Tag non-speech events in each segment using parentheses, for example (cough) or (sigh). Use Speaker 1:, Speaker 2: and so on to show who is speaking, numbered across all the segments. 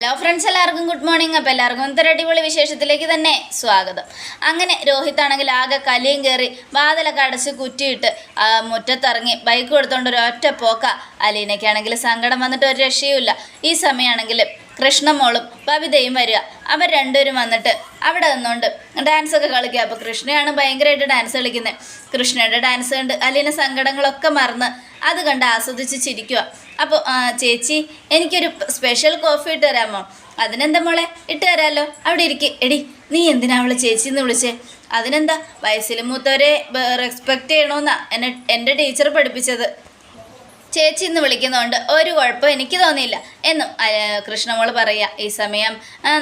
Speaker 1: Hello friends എല്ലാവർക്കും good morning അപ്പോൾ എല്ലാവർക്കും ഇന്നത്തെ അടിപൊളി വിശേഷത്തിലേക്ക് തന്നെ സ്വാഗതം. അങ്ങനെ രോഹിത് ആണെങ്കിൽ ആകെ കലിയും കയറി വാതിലൊക്കെ അടച്ച് കുറ്റിയിട്ട് മുറ്റത്തിറങ്ങി ബൈക്ക് കൊടുത്തോണ്ട് ഒരു ഒറ്റ പോക്ക അലീനയ്ക്കാണെങ്കിൽ സങ്കടം വന്നിട്ട് ഒരു രക്ഷയുമില്ല. ഈ സമയമാണെങ്കിൽ കൃഷ്ണമോളും ബബിതയും വരിക. അവർ രണ്ടുപേരും വന്നിട്ട് അവിടെ നിന്നുകൊണ്ട് ഡാൻസ് ഒക്കെ കളിക്കുക. അപ്പോൾ കൃഷ്ണയാണ് ഭയങ്കരമായിട്ട് ഡാൻസ് കളിക്കുന്നത്. കൃഷ്ണയുടെ ഡാൻസ് കണ്ട് അലീന സങ്കടങ്ങളൊക്കെ മറന്ന് അത് കണ്ട് ആസ്വദിച്ച് ചിരിക്കുക. അപ്പോൾ ചേച്ചി എനിക്കൊരു സ്പെഷ്യൽ കോഫി ഇട്ട് തരാമോ? അതിനെന്താ മോളെ? ഇട്ട് തരാമല്ലോ അവിടെ ഇരിക്കും. എടി നീ എന്തിനാ അവളെ ചേച്ചി എന്ന് വിളിച്ചേ? അതിനെന്താ? വയസ്സിൽ മൂത്തവരെ റെസ്പെക്റ്റ് ചെയ്യണമെന്നാ എന്നെ എന്റെ ടീച്ചർ പഠിപ്പിച്ചത്. ചേച്ചി എന്ന് വിളിക്കുന്നതുകൊണ്ട് ഒരു കുഴപ്പം എനിക്ക് തോന്നിയില്ല. എന്നും കൃഷ്ണമോൾ പറയുക ഈ സമയം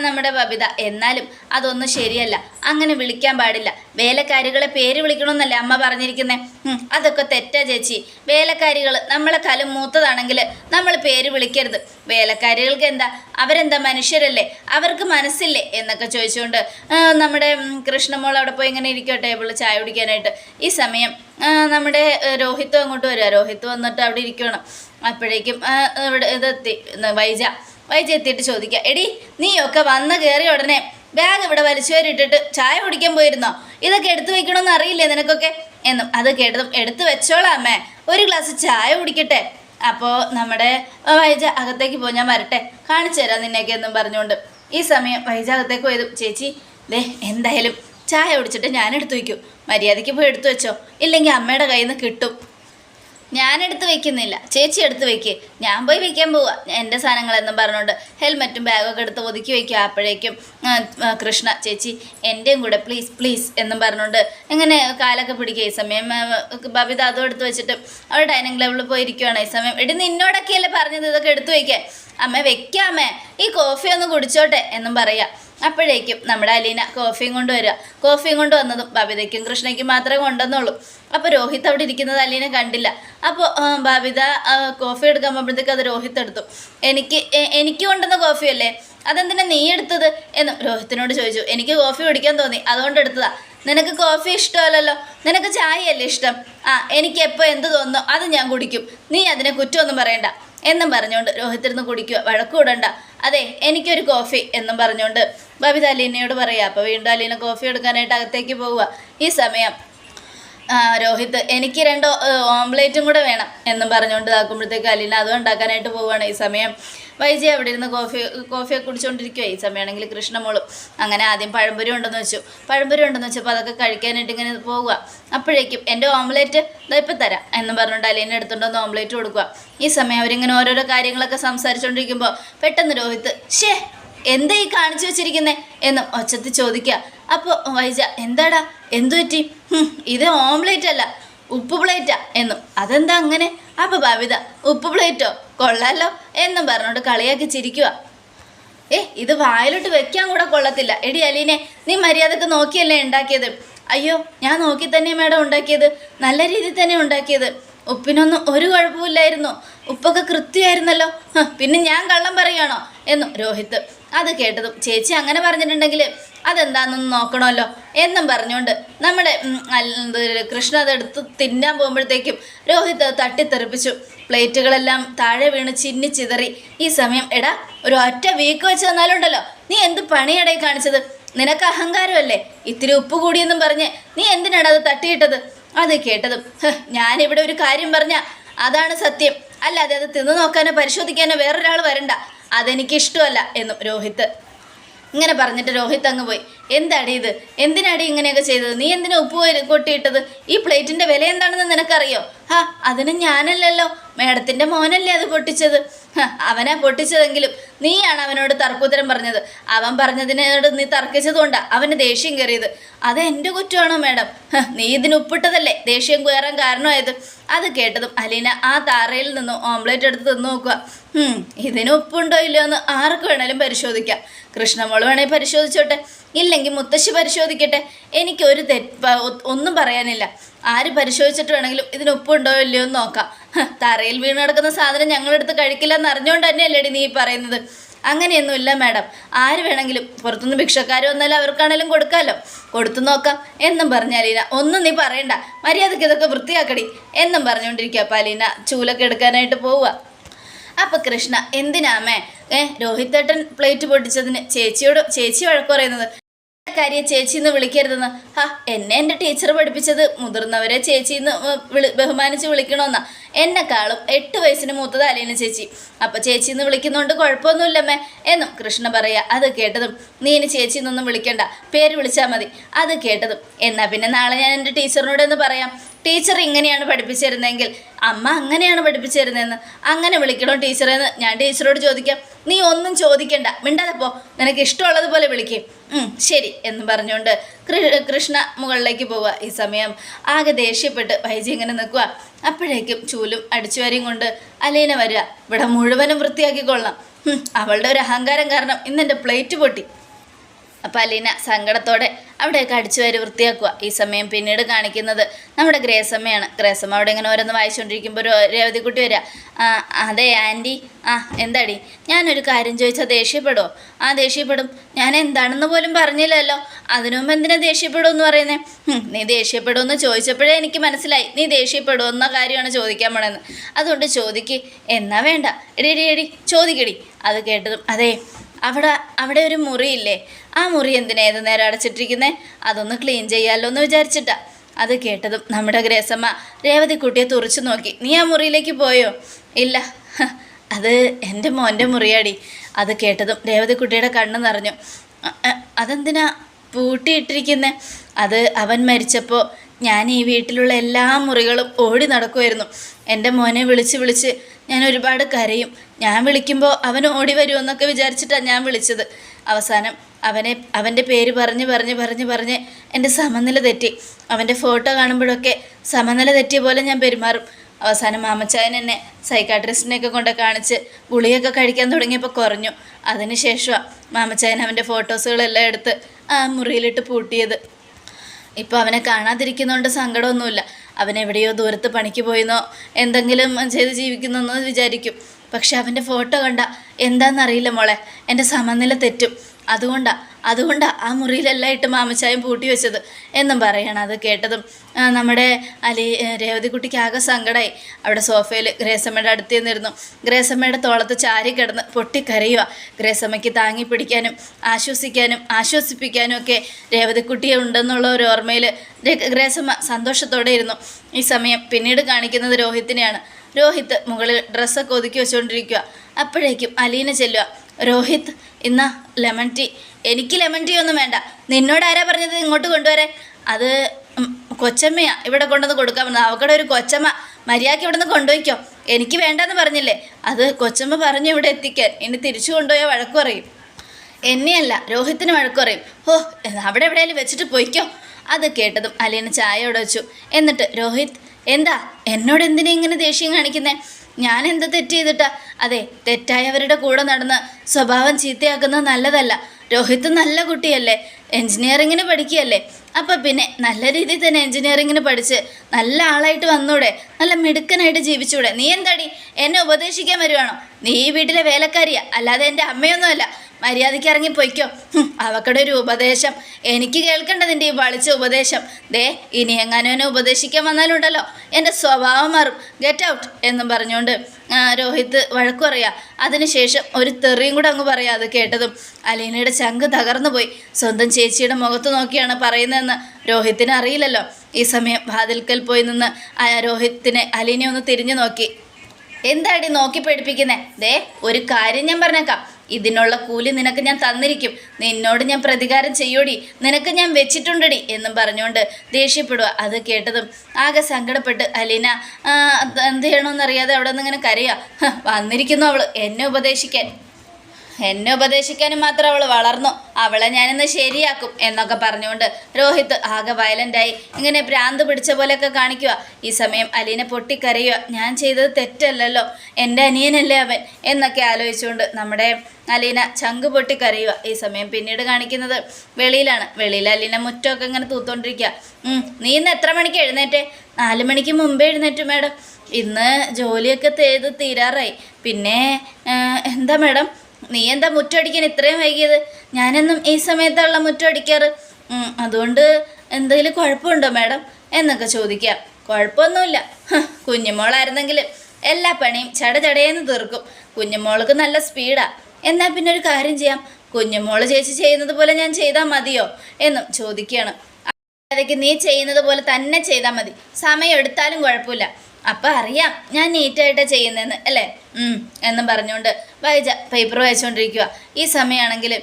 Speaker 1: നമ്മുടെ ബബിത എന്നാലും അതൊന്നും ശരിയല്ല. അങ്ങനെ വിളിക്കാൻ പാടില്ല. വേലക്കാരികളെ പേര് വിളിക്കണമെന്നല്ലേ അമ്മ പറഞ്ഞിരിക്കുന്നേ? അതൊക്കെ തെറ്റാ ചേച്ചി. വേലക്കാരികൾ നമ്മളെ കലം മൂത്തതാണെങ്കിൽ നമ്മൾ പേര് വിളിക്കരുത്. വേലക്കാരികൾക്ക് എന്താ? അവരെന്താ മനുഷ്യരല്ലേ? അവർക്ക് മനസ്സില്ലേ? എന്നൊക്കെ ചോദിച്ചുകൊണ്ട് നമ്മുടെ കൃഷ്ണമോൾ അവിടെ പോയി ഇങ്ങനെ ഇരിക്കട്ടെ ടേബിളിൽ ചായ കുടിക്കാനായിട്ട്. ഈ സമയം നമ്മുടെ രോഹിത് അങ്ങോട്ട് വരിക രോഹിത്ത് വന്നിട്ട് അവിടെ ഇരിക്കണം. അപ്പോഴേക്കും ഇവിടെ ഇതെത്തി വൈജ. വൈജ എത്തിയിട്ട് ചോദിക്കുക എടി നീയൊക്കെ വന്ന് കയറിയ ഉടനെ ബാഗ് ഇവിടെ വലിച്ചുവരിട്ടിട്ട് ചായ കുടിക്കാൻ പോയിരുന്നോ? ഇതൊക്കെ എടുത്തു വെക്കണമെന്ന് അറിയില്ലേ നിനക്കൊക്കെ? എന്നും അത് കേട്ടതും എടുത്തു വെച്ചോളാം അമ്മേ. ഒരു ഗ്ലാസ് ചായ കുടിക്കട്ടെ. അപ്പോൾ നമ്മുടെ വൈജ അകത്തേക്ക് പോയി ഞാൻ വരട്ടെ. കാണിച്ചു തരാം നിന്നെയൊക്കെ എന്നും പറഞ്ഞുകൊണ്ട്. ഈ സമയം വൈജ അകത്തേക്ക് പോയതും ചേച്ചി ദേ എന്തായാലും ചായ കുടിച്ചിട്ട് ഞാൻ എടുത്തു വയ്ക്കും. മര്യാദയ്ക്ക് പോയി എടുത്തു വെച്ചോ. ഇല്ലെങ്കിൽ അമ്മയുടെ കയ്യിൽ നിന്ന് കിട്ടും. ഞാൻ എടുത്ത് വെക്കുന്നില്ല ചേച്ചി എടുത്ത് വെക്ക് ഞാൻ പോയി വെക്കാൻ പോവാ. എന്റെ സാധനങ്ങളെന്നും പറഞ്ഞുകൊണ്ട് ഹെൽമെറ്റും ബാഗൊക്കെ എടുത്ത് ഒതുക്കി വെക്കുക അപ്പോഴേക്കും കൃഷ്ണ ചേച്ചി എന്റെയും കൂടെ പ്ലീസ് പ്ലീസ് എന്നും പറഞ്ഞുകൊണ്ട് എങ്ങനെ കാലൊക്കെ പിടിക്കുക ഈ സമയം ബബിത അതും എടുത്ത് വെച്ചിട്ട് അവിടെ ഡൈനിങ് ടേബിളിൽ പോയിരിക്കുകയാണ് ഈ സമയം എടി നിന്നോടൊക്കെയല്ലേ പറഞ്ഞത്? ഇതൊക്കെ എടുത്ത് വയ്ക്കാൻ. അമ്മ വെക്കാമേ. ഈ കോഫി ഒന്ന് കുടിച്ചോട്ടെ എന്നും പറയാം. അപ്പോഴേക്കും നമ്മുടെ അലീന കോഫിയും കൊണ്ട് വരിക. കോഫിയും കൊണ്ട് വന്നതും ബബിതയ്ക്കും കൃഷ്ണയ്ക്കും മാത്രമേ കൊണ്ടുവന്നുള്ളൂ. അപ്പോൾ രോഹിത് അവിടെ ഇരിക്കുന്നത് അലീന കണ്ടില്ല. അപ്പോൾ ബബിത കോഫി എടുക്കാൻ പോകുമ്പോഴത്തേക്ക് അത് രോഹിത് എടുത്തു. എനിക്ക് എനിക്ക് കൊണ്ടുവന്ന കോഫിയല്ലേ അതെന്തിനാ നീ എടുത്തത്? എന്ന് രോഹിത്തിനോട് ചോദിച്ചു. എനിക്ക് കോഫി കുടിക്കാൻ തോന്നി. അതുകൊണ്ട് എടുത്തതാ. നിനക്ക് കോഫി ഇഷ്ടമല്ലല്ലോ? നിനക്ക് ചായയല്ലേ ഇഷ്ടം? ആ എനിക്ക് എപ്പോൾ എന്ത് തോന്നുന്നോ അത് ഞാൻ കുടിക്കും. നീ അതിനെ കുറ്റമൊന്നും പറയണ്ട. എന്നും പറഞ്ഞുകൊണ്ട് രോഹിത്തിരുന്ന് കുടിക്കുക. വഴക്കൂടണ്ട അതെ എനിക്കൊരു കോഫി എന്നും പറഞ്ഞുകൊണ്ട് ബബിത അലീനയോട് പറയാം അപ്പോൾ വീണ്ടും അലീന കോഫി എടുക്കാനായിട്ട് അകത്തേക്ക് പോവുക. ഈ സമയം രോഹിത് എനിക്ക് രണ്ട് ഓംലേറ്റും കൂടെ വേണം എന്നും പറഞ്ഞുകൊണ്ട് ഇതാക്കുമ്പോഴത്തേക്ക് അലീന അതും ഉണ്ടാക്കാനായിട്ട് പോവുകയാണ്. ഈ സമയം വൈജി അവിടെ ഇരുന്ന് കോഫി കോഫിയൊക്കെ കുടിച്ചുകൊണ്ടിരിക്കുവോ ഈ സമയമാണെങ്കിൽ കൃഷ്ണമോളും അങ്ങനെ ആദ്യം പഴംപൊരി ഉണ്ടെന്ന് വെച്ചു. പഴംപൊരി ഉണ്ടെന്ന് വെച്ചപ്പോൾ അതൊക്കെ കഴിക്കാനായിട്ട് ഇങ്ങനെ പോവുക. അപ്പോഴേക്കും എന്റെ ഓംലേറ്റ് ഇപ്പം തരാം എന്ന് പറഞ്ഞുകൊണ്ട് അലീനെ എടുത്തുകൊണ്ടൊന്ന് ഓംലേറ്റ് കൊടുക്കുക. ഈ സമയം അവരിങ്ങനെ ഓരോരോ കാര്യങ്ങളൊക്കെ സംസാരിച്ചുകൊണ്ടിരിക്കുമ്പോൾ പെട്ടെന്ന് രോഹിത്ത് ഷേ എന്താ ഈ കാണിച്ചു വെച്ചിരിക്കുന്നേ? എന്ന് ഒച്ചത്തിൽ ചോദിക്കുക. അപ്പോൾ വൈജ എന്താടാ? എന്തു പറ്റി? ഇത് ഓംലേറ്റ് അല്ല ഉപ്പ് പ്ലേറ്റാ എന്നും. അതെന്താ അങ്ങനെ? അപ്പോൾ ഭവിത ഉപ്പ് പ്ലേറ്റോ? കൊള്ളാലോ. എന്നും പറഞ്ഞോണ്ട് കളിയാക്കി ചിരിക്കുക ഏ ഇത് വായിലോട്ട് വെക്കാൻ കൂടെ കൊള്ളത്തില്ല. എടി അലീനെ നീ മര്യാദയ്ക്ക് നോക്കിയല്ലേ ഉണ്ടാക്കിയത്? അയ്യോ ഞാൻ നോക്കി തന്നെ മേഡം ഉണ്ടാക്കിയത്. നല്ല രീതിയിൽ തന്നെ ഉണ്ടാക്കിയത്. ഉപ്പിനൊന്നും ഒരു കുഴപ്പമില്ലായിരുന്നു ഉപ്പൊക്കെ കൃത്യമായിരുന്നല്ലോ. പിന്നെ ഞാൻ കള്ളം പറയുകയാണോ? എന്നും രോഹിത് അത് കേട്ടതും ചേച്ചി അങ്ങനെ പറഞ്ഞിട്ടുണ്ടെങ്കിൽ അതെന്താണെന്നൊന്ന് നോക്കണമല്ലോ എന്നും പറഞ്ഞുകൊണ്ട് നമ്മുടെ കൃഷ്ണ അതെടുത്ത് തിന്നാൻ പോകുമ്പോഴത്തേക്കും രോഹിത് തട്ടിത്തെറിപ്പിച്ചു. പ്ലേറ്റുകളെല്ലാം താഴെ വീണ് ചിന്നി ചിതറി. ഈ സമയം എടാ ഒരു ഒറ്റ വീക്ക് വെച്ച് തന്നാലുണ്ടല്ലോ നീ എന്ത് പണിയടേ കാണിച്ചത്? നിനക്ക് അഹങ്കാരമല്ലേ? ഇത്തിരി ഉപ്പ് കൂടിയെന്നും പറഞ്ഞ് നീ എന്തിനാണ് അത് തട്ടിയിട്ടത്? അത് കേട്ടതും "ഹ്, ഞാനിവിടെ ഒരു കാര്യം പറഞ്ഞ അതാണ് സത്യം. അല്ലാതെ അത് തിന്നു നോക്കാനോ പരിശോധിക്കാനോ വേറൊരാൾ വരണ്ട. അതെനിക്കിഷ്ടമല്ല എന്നും രോഹിത്ത് ഇങ്ങനെ പറഞ്ഞിട്ട് രോഹിത് അങ്ങ് പോയി. എന്താടി ഇത്? എന്തിനാടി ഇങ്ങനെയൊക്കെ ചെയ്തത്? നീ എന്തിനാ ഉപ്പ് കൊട്ടിയിട്ടത്? ഈ പ്ലേറ്റിന്റെ വില എന്താണെന്ന് നിനക്കറിയോ? ഹാ അതിന് ഞാനല്ലല്ലോ. മേഡത്തിന്റെ മോനല്ലേ അത് പൊട്ടിച്ചത്. അവനാ പൊട്ടിച്ചതെങ്കിലും നീയാണ് അവനോട് തർക്കുത്തരം പറഞ്ഞത്. അവൻ പറഞ്ഞതിനോട് നീ തർക്കിച്ചതുകൊണ്ടാണ് അവന് ദേഷ്യം കയറിയത്. അത് എന്റെ കുറ്റമാണോ മേഡം? നീ ഇതിന് ഉപ്പിട്ടതല്ലേ? ദേഷ്യം കയറാൻ കാരണമായത്. അത് കേട്ടതും അലീന ആ താറയിൽ നിന്നും ഓംലേറ്റ് എടുത്ത് തിന്നു നോക്കുക. ഇതിന് ഉപ്പുണ്ടോ ഇല്ലയോ എന്ന് ആർക്ക് വേണേലും പരിശോധിക്കാം. കൃഷ്ണമോൾ വേണേൽ പരിശോധിച്ചോട്ടെ. ഇല്ലെങ്കിൽ മുത്തശ്ശി പരിശോധിക്കട്ടെ. എനിക്ക് ഒരു തെറ്റ് ഒന്നും പറയാനില്ല. ആര് പരിശോധിച്ചിട്ട് വേണമെങ്കിലും ഇതിന് ഉപ്പുണ്ടോ ഇല്ലയോ എന്ന് നോക്കാം. തറയിൽ വീണ് കിടക്കുന്ന സാധനം ഞങ്ങളെടുത്ത് കഴിക്കില്ല എന്ന് അറിഞ്ഞുകൊണ്ട് തന്നെയല്ലേടി നീ പറയുന്നത്. അങ്ങനെയൊന്നുമില്ല മാഡം. ആര് വേണമെങ്കിലും പുറത്തുനിന്ന് ഭിക്ഷക്കാർ വന്നാലും അവർക്കാണേലും കൊടുക്കാമല്ലോ കൊടുത്തു നോക്കാം. എന്നും പറഞ്ഞ അലീന ഒന്നും നീ പറയണ്ട. മര്യാദയ്ക്ക് ഇതൊക്കെ വൃത്തിയാക്കടി. എന്നും പറഞ്ഞുകൊണ്ടിരിക്കുക അപ്പം അലീന ചൂലൊക്കെ എടുക്കാനായിട്ട് പോവുക അപ്പം കൃഷ്ണ എന്തിനാമേ ഏ രോഹിത്തേട്ടൻ പ്ലേറ്റ് പൊട്ടിച്ചതിന് ചേച്ചിയോട് ചേച്ചി വഴക്ക് പറയുന്നത്? കാര്യം ചേച്ചി എന്ന് വിളിക്കരുതെന്ന്. ഹാ എന്നെ എന്റെ ടീച്ചർ പഠിപ്പിച്ചത് മുതിർന്നവരെ ചേച്ചി എന്ന് വിളി ബഹുമാനിച്ച് വിളിക്കണമെന്നാ എന്നെക്കാളും എട്ട് വയസ്സിന് മൂത്തത് അലീന ചേച്ചി. അപ്പൊ ചേച്ചി എന്ന് വിളിക്കുന്നതുകൊണ്ട് കുഴപ്പമൊന്നുമില്ലമ്മേ. എന്നും കൃഷ്ണ പറയാ അത് കേട്ടതും. നീ ഇനി ചേച്ചി എന്നൊന്നും വിളിക്കണ്ട. പേര് വിളിച്ചാൽ മതി. അത് കേട്ടതും. എന്നാ പിന്നെ നാളെ ഞാൻ എന്റെ ടീച്ചറിനോട് എന്ന് പറയാം. ടീച്ചർ ഇങ്ങനെയാണ് പഠിപ്പിച്ചിരുന്നതെങ്കിൽ അമ്മ അങ്ങനെയാണ് പഠിപ്പിച്ചിരുന്നതെന്ന് അങ്ങനെ വിളിക്കണോ ടീച്ചറെന്ന് ഞാൻ ടീച്ചറോട് ചോദിക്കാം. നീ ഒന്നും ചോദിക്കണ്ട. മിണ്ടാതെ പോ. നിനക്ക് ഇഷ്ടമുള്ളതുപോലെ വിളിക്കും. ശരി എന്ന് പറഞ്ഞുകൊണ്ട് കൃഷ്ണ മുകളിലേക്ക് പോവുക. ഈ സമയം ആകെ ദേഷ്യപ്പെട്ട് വൈജി ഇങ്ങനെ നിൽക്കുക. അപ്പോഴേക്കും ചൂലും അടിച്ചുവരെയും കൊണ്ട് അലീന വരിക. ഇവിടെ മുഴുവനും വൃത്തിയാക്കിക്കൊള്ളാം. അവളുടെ ഒരു അഹങ്കാരം കാരണം ഇന്നെന്റെ പ്ലേറ്റ് പൊട്ടി. അപ്പം അലീന സങ്കടത്തോടെ അവിടെയൊക്കെ അടിച്ചു വരി വൃത്തിയാക്കുക. ഈ സമയം പിന്നീട് കാണിക്കുന്നത് നമ്മുടെ ഗ്രേസമ്മയാണ്. ഗ്രേസമ്മ അവിടെ ഇങ്ങനെ ഓരോന്ന് വായിച്ചുകൊണ്ടിരിക്കുമ്പോൾ ഒരു രേവതിക്കുട്ടി വരിക "ആ, അതെ ആന്റി ആ എന്താടി? ഞാനൊരു കാര്യം ചോദിച്ചാൽ ദേഷ്യപ്പെടുമോ ആ ദേഷ്യപ്പെടും. ഞാൻ എന്താണെന്ന് പോലും പറഞ്ഞില്ലല്ലോ. അതിനു മുമ്പ് എന്തിനാ ദേഷ്യപ്പെടുമെന്ന് പറയുന്നേ? നീ ദേഷ്യപ്പെടുമെന്ന് ചോദിച്ചപ്പോഴേ എനിക്ക് മനസ്സിലായി. നീ ദേഷ്യപ്പെടുമെന്ന കാര്യമാണ് ചോദിക്കാൻ പോണെന്ന്. അതുകൊണ്ട് ചോദിക്ക്. എന്നാ വേണ്ട. എടി എടി എടി ചോദിക്കടി. അത് കേട്ടതും അതെ അവിടെ അവിടെ ഒരു മുറിയില്ലേ? ആ മുറി എന്തിനാ ഏത് നേരം അടച്ചിട്ടിരിക്കുന്നേ? അതൊന്ന് ക്ലീൻ ചെയ്യാമല്ലോ എന്ന് വിചാരിച്ചിട്ടാ. അത് കേട്ടതും നമ്മുടെ ഗ്രേസമ്മ രേവതിക്കുട്ടിയെ തുറച്ചു നോക്കി. നീ ആ മുറിയിലേക്ക് പോയോ? ഇല്ല. (laughs) അത് എന്റെ മോന്റെ മുറിയാടി. അത് കേട്ടതും രേവതിക്കുട്ടിയുടെ കണ്ണ് നിറഞ്ഞു. "അ, അ, അതെന്തിനാ? പൂട്ടിയിട്ടിരിക്കുന്നേ? അത് അവൻ മരിച്ചപ്പോൾ ഞാൻ ഈ വീട്ടിലുള്ള എല്ലാ മുറികളും ഓടി നടക്കുമായിരുന്നു എന്റെ മോനെ വിളിച്ച് വിളിച്ച് ഞാൻ ഒരുപാട് കരയും. ഞാൻ വിളിക്കുമ്പോൾ അവൻ ഓടി വരുമെന്നൊക്കെ വിചാരിച്ചിട്ടാണ് ഞാൻ വിളിച്ചത്. അവസാനം അവനെ അവന്റെ പേര് പറഞ്ഞ് പറഞ്ഞ് പറഞ്ഞ് പറഞ്ഞ് എന്റെ സമനില തെറ്റി. അവന്റെ ഫോട്ടോ കാണുമ്പോഴൊക്കെ സമനില തെറ്റിയ പോലെ ഞാൻ പെരുമാറും. അവസാനം മാമച്ചായൻ എന്നെ സൈക്കാട്രിസ്റ്റിനെയൊക്കെ കൊണ്ട് കാണിച്ച് ഗുളിയൊക്കെ കഴിക്കാൻ തുടങ്ങിയപ്പോൾ കുറഞ്ഞു. അതിനുശേഷമാണ് മാമച്ചായൻ അവന്റെ ഫോട്ടോസുകളെല്ലാം എടുത്ത് ആ മുറിയിലിട്ട് പൂട്ടിയത്. ഇപ്പോൾ അവനെ കാണാതിരിക്കുന്നതുകൊണ്ട് സങ്കടമൊന്നുമില്ല. അവൻ എവിടെയോ ദൂരത്ത് പണിക്ക് പോയെന്നോ എന്തെങ്കിലും ചെയ്ത് ജീവിക്കുന്നെന്നോ വിചാരിക്കും. പക്ഷെ അവന്റെ ഫോട്ടോ കണ്ട എന്താണെന്നറിയില്ല മോളെ. എന്റെ സമനില തെറ്റും. അതുകൊണ്ടാ അതുകൊണ്ടാ ആ മുറിയിലെല്ലാം ഇട്ട് മാമച്ചായം പൂട്ടി വെച്ചത് എന്നും പറയണം. അത് കേട്ടതും നമ്മുടെ അലി രേവതിക്കുട്ടിക്ക് ആകെ സങ്കടമായി അവിടെ സോഫയിൽ ഗ്രേസമ്മയുടെ അടുത്ത് നിന്നിരുന്നു ഗ്രേസമ്മയുടെ തോളത്ത് ചാരി കിടന്ന് പൊട്ടിക്കരയുക ഗ്രേസമ്മയ്ക്ക് താങ്ങി പിടിക്കാനും ആശ്വസിക്കാനും ആശ്വസിപ്പിക്കാനും ഒക്കെ രേവതിക്കുട്ടിയെ ഉണ്ടെന്നുള്ള ഒരു ഓർമ്മയിൽ ഗ്രേസമ്മ സന്തോഷത്തോടെ ഇരുന്നു. ഈ സമയം പിന്നീട് കാണിക്കുന്നത് രോഹിത്തിനെയാണ്. രോഹിത്ത് മുകളിൽ ഡ്രസ്സൊക്കെ ഒതുക്കി വെച്ചുകൊണ്ടിരിക്കുക അപ്പോഴേക്കും അലീന ചെല്ലുക രോഹിത് ഇന്ന ലെമൺ ടീ എനിക്ക് ലെമൺ ടീ ഒന്നും വേണ്ട. നിന്നോട് ആരാ പറഞ്ഞത് ഇങ്ങോട്ട് കൊണ്ടുവരാൻ? അത് കൊച്ചമ്മയാ ഇവിടെ കൊണ്ടുവന്ന് കൊടുക്കാൻ പറഞ്ഞത് അവക്കടെ ഒരു കൊച്ചമ്മ. മര്യാദയ്ക്ക് ഇവിടെ നിന്ന് കൊണ്ടുപോയിക്കോ. എനിക്ക് വേണ്ടെന്ന് പറഞ്ഞില്ലേ? അത് കൊച്ചമ്മ പറഞ്ഞു ഇവിടെ എത്തിക്കാൻ. ഇനി തിരിച്ചു കൊണ്ടുപോയാൽ വഴക്ക് പറയും. എന്നെയല്ല രോഹിത്തിന് വഴക്ക് പറയും. ഓ അവിടെ എവിടെയാലും വെച്ചിട്ട് പോയിക്കോ. അത് കേട്ടതും അലീന ചായ വെച്ചു. എന്നിട്ട് രോഹിത് എന്താ? എന്നോട് എന്തിനാ ഇങ്ങനെ ദേഷ്യം കാണിക്കുന്നേ? ഞാൻ എന്ത് തെറ്റ് ചെയ്തിട്ടാ അതെ തെറ്റായവരുടെ കൂടെ നടന്ന് സ്വഭാവം ചീത്തയാക്കുന്നത് നല്ലതല്ല. രോഹിത് നല്ല കുട്ടിയല്ലേ എൻജിനീയറിങ്ങിന് പഠിക്കുകയല്ലേ. അപ്പം പിന്നെ നല്ല രീതിയിൽ തന്നെ എൻജിനീയറിങ്ങിന് പഠിച്ച് നല്ല ആളായിട്ട് വന്നൂടെ നല്ല മിടുക്കനായിട്ട് ജീവിച്ചൂടെ. നീ എന്താടി? എന്നെ ഉപദേശിക്കാൻ വരുവാണോ? നീ ഈ വീട്ടിലെ വേലക്കാരിയാ അല്ലാതെ എന്റെ അമ്മയൊന്നുമല്ല. മര്യാദയ്ക്ക് ഇറങ്ങി പൊയ്ക്കോ. അവക്കടെ ഒരു ഉപദേശം. എനിക്ക് കേൾക്കേണ്ടതിന്റെ ഈ വളിച്ച ഉപദേശം. ദേ ഇനി എങ്ങാനും ഉപദേശിക്കാൻ വന്നാലുണ്ടല്ലോ. എന്റെ സ്വഭാവം മാറും. ഗെറ്റ് ഔട്ട് എന്നും പറഞ്ഞുകൊണ്ട് രോഹിത് വഴക്കു പറയാ. അതിനുശേഷം ഒരു തെറിയും കൂടെ അങ്ങ് പറയാം അത് കേട്ടതും. അലീനയുടെ ചങ്ക് തകർന്നു പോയി. സ്വന്തം ചേച്ചിയുടെ മുഖത്ത് നോക്കിയാണ് പറയുന്നതെന്ന് രോഹിത്തിന് അറിയില്ലല്ലോ. ഈ സമയം വാതിൽക്കൽ പോയി നിന്ന് രോഹിത്തിനെ അലീനെ ഒന്ന് തിരിഞ്ഞു നോക്കി. എന്താടി നോക്കി പഠിപ്പിക്കുന്നേ ദേ ഒരു കാര്യം ഞാൻ പറഞ്ഞേക്കാം. ഇതിനുള്ള കൂലി നിനക്ക് ഞാൻ തന്നിരിക്കും. നിന്നോട് ഞാൻ പ്രതികാരം ചെയ്യോടി. നിനക്ക് ഞാൻ വെച്ചിട്ടുണ്ടടി എന്നും പറഞ്ഞുകൊണ്ട് ദേഷ്യപ്പെടുക അത് കേട്ടതും ആകെ സങ്കടപ്പെട്ട് അലീന എന്ത് ചെയ്യണമെന്നറിയാതെ അവിടെ നിന്ന് ഇങ്ങനെ കരയുക വന്നിരിക്കുന്നു അവൾ. എന്നെ ഉപദേശിക്കാൻ. എന്നെ ഉപദേശിക്കാനും മാത്രം അവൾ വളർന്നു. അവളെ ഞാനിന്ന് ശരിയാക്കും എന്നൊക്കെ പറഞ്ഞുകൊണ്ട് രോഹിത് ആകെ വയലന്റായി ഇങ്ങനെ ഭ്രാന്ത് പിടിച്ച പോലെയൊക്കെ കാണിക്കുക ഈ സമയം അലീനെ പൊട്ടിക്കരയുക ഞാൻ ചെയ്തത് തെറ്റല്ലല്ലോ. എന്റെ അനിയനല്ലേ അവൻ എന്നൊക്കെ ആലോചിച്ചുകൊണ്ട് നമ്മുടെ അലീന ചങ്ക് പൊട്ടിക്കരയുക ഈ സമയം പിന്നീട് കാണിക്കുന്നത് വെളിയിലാണ്. വെളിയിൽ അലീന മുറ്റമൊക്കെ ഇങ്ങനെ തൂത്തോണ്ടിരിക്കുക നീ ഇന്ന് എത്ര മണിക്ക് എഴുന്നേറ്റേ? നാല് മണിക്ക് മുമ്പേ എഴുന്നേറ്റു മാഡം. ഇന്ന് ജോലിയൊക്കെ ചെയ്ത് തീരാറായി. പിന്നെ എന്താ മാഡം? നീ എന്താ മുറ്റടിക്കാൻ ഇത്രയും വൈകിയത്? ഞാനെന്നും ഈ സമയത്തുള്ള മുറ്റടിക്കാറ്. അതുകൊണ്ട് എന്തെങ്കിലും കുഴപ്പമുണ്ടോ മാഡം? എന്നൊക്കെ ചോദിക്കാം. കുഴപ്പമൊന്നുമില്ല. കുഞ്ഞുമോളായിരുന്നെങ്കിൽ എല്ലാ പണിയും ചടചടയെന്ന് തീർക്കും. കുഞ്ഞുമോൾക്ക് നല്ല സ്പീഡാ. എന്നാൽ പിന്നെ ഒരു കാര്യം ചെയ്യാം. കുഞ്ഞുമോൾ ചേച്ചി ചെയ്യുന്നത് പോലെ ഞാൻ ചെയ്താൽ മതിയോ? എന്നും ചോദിക്കുകയാണ് അതൊക്കെ നീ ചെയ്യുന്നത് പോലെ തന്നെ ചെയ്താൽ മതി. സമയം എടുത്താലും കുഴപ്പമില്ല. അപ്പം അറിയാം ഞാൻ നീറ്റായിട്ടാണ് ചെയ്യുന്നതെന്ന് അല്ലേ? എന്നും പറഞ്ഞുകൊണ്ട് വായിച്ച പേപ്പർ വായിച്ചുകൊണ്ടിരിക്കുക ഈ സമയമാണെങ്കിൽ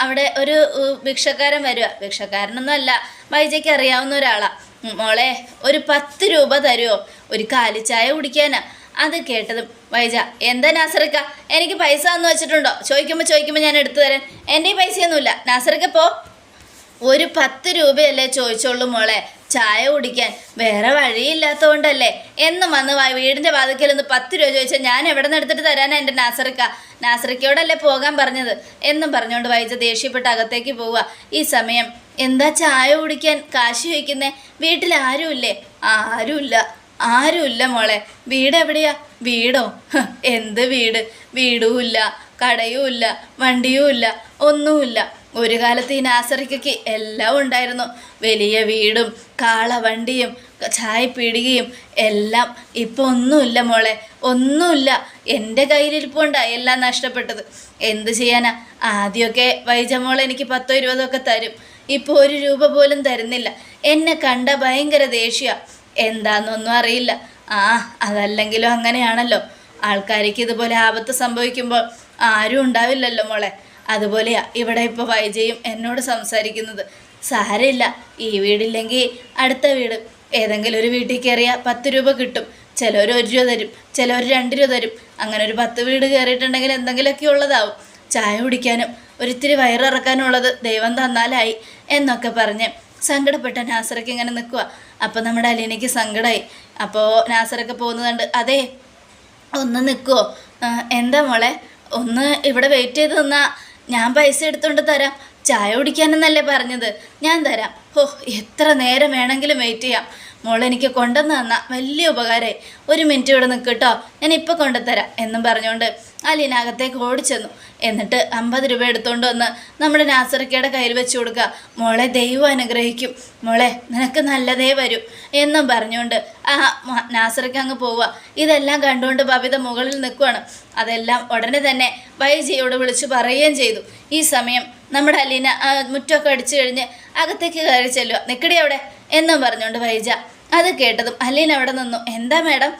Speaker 1: അവിടെ ഒരു ഭിക്ഷക്കാരൻ വരിക ഭിക്ഷക്കാരനൊന്നും അല്ല വൈജയ്ക്ക് അറിയാവുന്ന ഒരാളാ. ഉം, മോളെ ഒരു പത്ത് രൂപ തരുമോ ഒരു കാലിച്ചായ കുടിക്കാനാ. അത് കേട്ടതും വൈജ എന്താ നാസറിക്ക? എനിക്ക് പൈസ ഒന്നും വെച്ചിട്ടുണ്ടോ? ചോദിക്കുമ്പോൾ ചോദിക്കുമ്പോൾ ഞാൻ എടുത്തു തരാൻ. എന്റെ ഈ പൈസയൊന്നുമില്ല. നാസറിക്ക പോ. ഒരു പത്ത് രൂപയല്ലേ ചോദിച്ചോളൂ മോളെ? ചായ കുടിക്കാൻ വേറെ വഴിയില്ലാത്തതുകൊണ്ടല്ലേ എന്നും വന്ന് വാ- വീടിന്റെ വാതിക്കൽ ഒന്ന് പത്ത് രൂപ ചോദിച്ചാൽ ഞാൻ എവിടെ നിന്ന് എടുത്തിട്ട് തരാനാ എന്റെ നാസറിക്ക? നാസറിക്കയോടല്ലേ പോകാൻ പറഞ്ഞത്? എന്നും പറഞ്ഞുകൊണ്ട് വായിച്ച ദേഷ്യപ്പെട്ട് അകത്തേക്ക് പോവുക. ഈ സമയം എന്താ ചായ കുടിക്കാൻ കാശ് വയ്ക്കുന്നേ വീട്ടിൽ ആരുമില്ലേ? ആരുമില്ല. ആരുമില്ല മോളെ. വീട് എവിടെയാ? വീടോ? എന്ത് വീട്? വീടുമില്ല കടയുമില്ല വണ്ടിയുമില്ല ഒന്നുമില്ല. ഒരു കാലത്ത് ഈ നാസറിക്കയ്ക്ക് എല്ലാം ഉണ്ടായിരുന്നു. വലിയ വീടും കാളവണ്ടിയും ചായപ്പീടികയും എല്ലാം. ഇപ്പോൾ ഒന്നുമില്ല മോളെ ഒന്നുമില്ല. എന്റെ കയ്യിലിരിപ്പുണ്ടാ എല്ലാം നഷ്ടപ്പെട്ടത്. എന്ത് ചെയ്യാനാ? ആദ്യമൊക്കെ വൈജമോൾ എനിക്ക് പത്തോ ഇരുപതോ ഒക്കെ തരും. ഇപ്പോൾ ഒരു രൂപ പോലും തരുന്നില്ല. എന്നെ കണ്ട ഭയങ്കര ദേഷ്യ. എന്താണെന്നൊന്നും അറിയില്ല. ആ അതല്ലെങ്കിലും അങ്ങനെയാണല്ലോ. ആൾക്കാർക്ക് ഇതുപോലെ ആപത്ത് സംഭവിക്കുമ്പോൾ ആരും ഉണ്ടാവില്ലല്ലോ മോളെ. അതുപോലെയാ ഇവിടെ ഇപ്പോൾ വൈജയും എന്നോട് സംസാരിക്കുന്നത് സാരമില്ല ഈ വീടില്ലെങ്കിൽ അടുത്ത വീട്. ഏതെങ്കിലും ഒരു വീട്ടിൽ കയറിയാൽ പത്ത് രൂപ കിട്ടും. ചിലർ ഒരു രൂപ തരും ചിലർ രണ്ട് രൂപ തരും. അങ്ങനെ ഒരു പത്ത് വീട് കയറിയിട്ടുണ്ടെങ്കിൽ എന്തെങ്കിലുമൊക്കെ ഉള്ളതാവും. ചായ കുടിക്കാനും ഒരിത്തിരി വയറിറക്കാനുള്ളത് ദൈവം തന്നാലായി എന്നൊക്കെ പറഞ്ഞ് സങ്കടപ്പെട്ട നാസറൊക്കെ ഇങ്ങനെ നിൽക്കുക അപ്പോൾ നമ്മുടെ അലീനയ്ക്ക് സങ്കടമായി അപ്പോൾ നാസറൊക്കെ പോകുന്നതുകൊണ്ട് അതെ ഒന്ന് നിൽക്കുമോ എന്താ മോളെ? ഒന്ന് ഇവിടെ വെയിറ്റ് ചെയ്ത് നിന്നാ ഞാൻ പൈസ എടുത്തുകൊണ്ട് തരാം. ചായ കുടിക്കാനെന്നല്ലേ പറഞ്ഞത്? ഞാൻ തരാം. ഓ എത്ര നേരം വേണമെങ്കിലും വെയിറ്റ് ചെയ്യാം. മോളെ എനിക്ക് കൊണ്ടുവന്ന് തന്ന വലിയ ഉപകാരമായി ഒരു മിനിറ്റ് ഇവിടെ നിൽക്ക് കേട്ടോ ഞാൻ ഇപ്പോൾ കൊണ്ടുത്തരാം എന്നും പറഞ്ഞുകൊണ്ട് അലീനകത്തേക്ക് ഓടിച്ചെന്നു. എന്നിട്ട് അമ്പത് രൂപ എടുത്തുകൊണ്ട് വന്ന് നമ്മുടെ നാസറിക്കയുടെ കയ്യിൽ വെച്ച് കൊടുക്കുക മോളെ ദൈവം അനുഗ്രഹിക്കും. മോളെ നിനക്ക് നല്ലതേ വരൂ എന്നും പറഞ്ഞുകൊണ്ട് ആ നാസറക്ക അങ്ങ് പോവുക ഇതെല്ലാം കണ്ടുകൊണ്ട് ബബിത മുകളിൽ നിൽക്കുകയാണ് അതെല്ലാം ഉടനെ തന്നെ വൈജിയോട് വിളിച്ചു പറയുകയും ചെയ്തു. ഈ സമയം നമ്മുടെ അലീന മുറ്റമൊക്കെ അടിച്ചു കഴിഞ്ഞ് അകത്തേക്ക് കയറി ചെല്ലുക നിൽക്കടി അവിടെ എന്നും പറഞ്ഞുകൊണ്ട് വൈജ. അത് കേട്ടതും അല്ലേ അവിടെ നിന്നു. എന്താ മാഡം?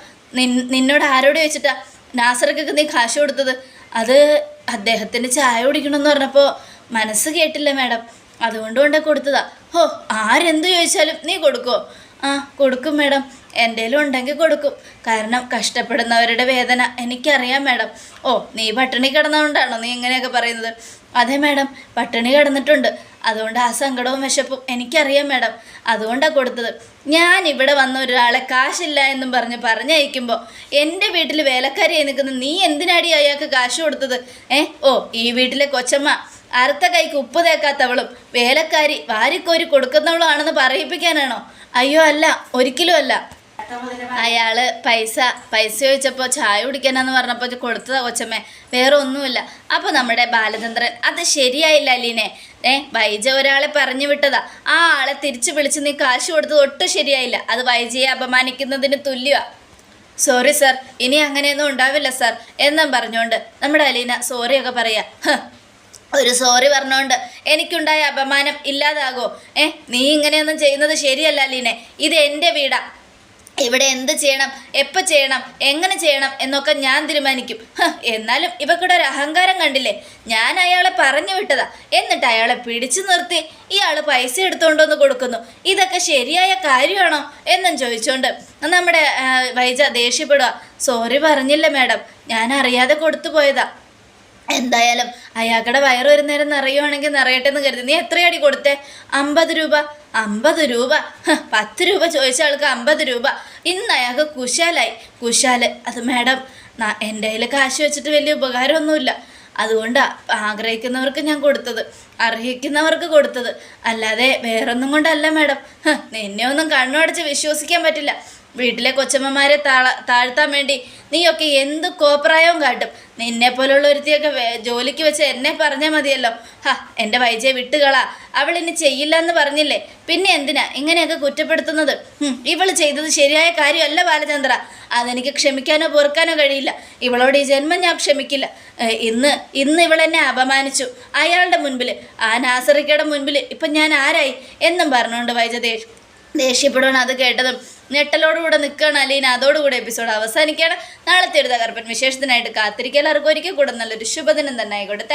Speaker 1: നിന്നോട് ആരോട് ചോദിച്ചിട്ടാ? നാസർക്കൊക്കെ നീ കാശ് കൊടുത്തത്? അത് അദ്ദേഹത്തിന് ചായ കുടിക്കണമെന്ന് പറഞ്ഞപ്പോൾ മനസ്സ് കേട്ടില്ല മാഡം. അതുകൊണ്ട് കൊണ്ടേ കൊടുത്തതാ. ഹോ ആരെന്ത് ചോദിച്ചാലും നീ കൊടുക്കുമോ ആ കൊടുക്കും മാഡം. എന്റെ ഉണ്ടെങ്കിൽ കൊടുക്കും. കാരണം കഷ്ടപ്പെടുന്നവരുടെ വേദന എനിക്കറിയാം മാഡം. ഓ നീ പട്ടിണി കിടന്നതുകൊണ്ടാണോ നീ ഇങ്ങനെയൊക്കെ പറയുന്നത്? അതെ മാഡം പട്ടിണി കിടന്നിട്ടുണ്ട്. അതുകൊണ്ട് ആ സങ്കടവും വിശപ്പും എനിക്കറിയാം മാഡം. അതുകൊണ്ടാണ് കൊടുത്തത്. ഞാൻ ഇവിടെ വന്ന ഒരാളെ കാശില്ല എന്നും പറഞ്ഞ് പറഞ്ഞയക്കുമ്പോൾ എന്റെ വീട്ടിൽ വേലക്കാരിയായി നിൽക്കുന്ന നീ എന്തിനാടി അയാൾക്ക് കാശ് കൊടുത്തത്? ഏ? ഓ ഈ വീട്ടിലെ കൊച്ചമ്മ അറുത്ത കൈക്ക് ഉപ്പ് തേക്കാത്തവളും വേലക്കാരി വാരിക്കോരി കൊടുക്കുന്നവളും ആണെന്ന് പറയിപ്പിക്കാനാണോ? അയ്യോ അല്ല ഒരിക്കലും അല്ല. അയാൾ പൈസ പൈസ ചോദിച്ചപ്പോൾ ചായ കുടിക്കാനാന്ന് പറഞ്ഞപ്പോൾ കൊടുത്തതാ കൊച്ചമ്മേ. വേറെ ഒന്നുമില്ല. അപ്പോൾ നമ്മുടെ ബാലചന്ദ്രൻ അത് ശരിയായില്ല അലീനെ. ഏ വൈജ ഒരാളെ പറഞ്ഞു വിട്ടതാ. ആ ആളെ തിരിച്ചു വിളിച്ച് നീ കാശ് കൊടുത്തത് ഒട്ടും ശരിയായില്ല. അത് വൈജയെ അപമാനിക്കുന്നതിന് തുല്യ സോറി സർ ഇനി അങ്ങനെയൊന്നും ഉണ്ടാവില്ല സർ. എന്നും പറഞ്ഞുകൊണ്ട് നമ്മുടെ അലീന സോറിയൊക്കെ പറയാ. ഒരു സോറി പറഞ്ഞുകൊണ്ട് എനിക്കുണ്ടായ അപമാനം ഇല്ലാതാകോ. ഏ നീ ഇങ്ങനെയൊന്നും ചെയ്യുന്നത് ശരിയല്ല അലീനെ. ഇത് എന്റെ വീടാ. ഇവിടെ എന്ത് ചെയ്യണം? എപ്പോൾ ചെയ്യണം? എങ്ങനെ ചെയ്യണം? എന്നൊക്കെ ഞാൻ തീരുമാനിക്കും. എന്നാലും ഇവക്കൂടെ ഒരു അഹങ്കാരം കണ്ടില്ലേ? ഞാൻ അയാളെ പറഞ്ഞു വിട്ടതാ. എന്നിട്ട് അയാളെ പിടിച്ചു നിർത്തി. ഇയാൾ പൈസ എടുത്തുകൊണ്ടൊന്ന് കൊടുക്കുന്നു. ഇതൊക്കെ ശരിയായ കാര്യമാണോ എന്നും ചോദിച്ചുകൊണ്ട് നമ്മുടെ വൈജ ദേഷ്യപ്പെടുക സോറി പറഞ്ഞില്ല മാഡം. ഞാൻ അറിയാതെ കൊടുത്തു പോയതാ. എന്തായാലും അയാളുടെ വയറ് ഒരു നേരം നിറയുവാണെങ്കിൽ നിറയട്ടെ എന്ന് കരുതി. നീ എത്രയടി കൊടുത്തേ? അമ്പത് രൂപ. അമ്പത് രൂപ. പത്ത് രൂപ ചോദിച്ച ആൾക്ക് അമ്പത് രൂപ. ഇന്ന് അയാൾക്ക് കുശാലായി. കുശാൽ. അത് മാഡം എന്റെ കയ്യിൽ കാശ് വെച്ചിട്ട് വലിയ ഉപകാരമൊന്നുമില്ല. അതുകൊണ്ടാണ് ആഗ്രഹിക്കുന്നവർക്ക് ഞാൻ കൊടുത്തത്. അർഹിക്കുന്നവർക്ക് കൊടുത്തത്. അല്ലാതെ വേറൊന്നും കൊണ്ടല്ല മാഡം. നിന്നെ ഒന്നും കണ്ണുടച്ച് വിശ്വസിക്കാൻ പറ്റില്ല. വീട്ടിലെ കൊച്ചമ്മമാരെ താഴ താഴ്ത്താൻ വേണ്ടി നീയൊക്കെ എന്ത് കോപ്രായവും കാട്ടും. നിന്നെ പോലുള്ള ഒരുത്തിയൊക്കെ ജോലിക്ക് വെച്ച് എന്നെ പറഞ്ഞാൽ മതിയല്ലോ. ഹാ എന്റെ വൈജയെ വിട്ടുകളാ. അവൾ ഇനി ചെയ്യില്ല എന്ന് പറഞ്ഞില്ലേ? പിന്നെ എന്തിനാ ഇങ്ങനെയൊക്കെ കുറ്റപ്പെടുത്തുന്നത്? ഇവൾ ചെയ്തത് ശരിയായ കാര്യമല്ല ബാലചന്ദ്ര. അതെനിക്ക് ക്ഷമിക്കാനോ പൊറുക്കാനോ കഴിയില്ല. ഇവളോട് ഈ ജന്മം ഞാൻ ക്ഷമിക്കില്ല. ഇന്ന് ഇന്ന് ഇവളെന്നെ അപമാനിച്ചു. അയാളുടെ മുൻപിൽ ആ നാസറിക്കയുടെ മുൻപിൽ ഇപ്പം ഞാൻ ആരായി? എന്നും പറഞ്ഞുകൊണ്ട് വൈജ ദേഷ്യ ദേഷ്യപ്പെടുവാണ് അത് കേട്ടതും. ഞെട്ടലോടുകൂടെ നിൽക്കുകയാണ് അല്ലെങ്കിൽ അതോടുകൂടെ എപ്പിസോഡ് അവസാനിക്കുകയാണ്. നാളത്തെ ഒരു തകർപ്പൻ വിശേഷത്തിനായിട്ട് കാത്തിരിക്കുക. എല്ലാവർക്കും ഒരിക്കൽ കൂടെ നല്ലൊരു ശുഭദിനം തന്നെ ആയിക്കോട്ടെ.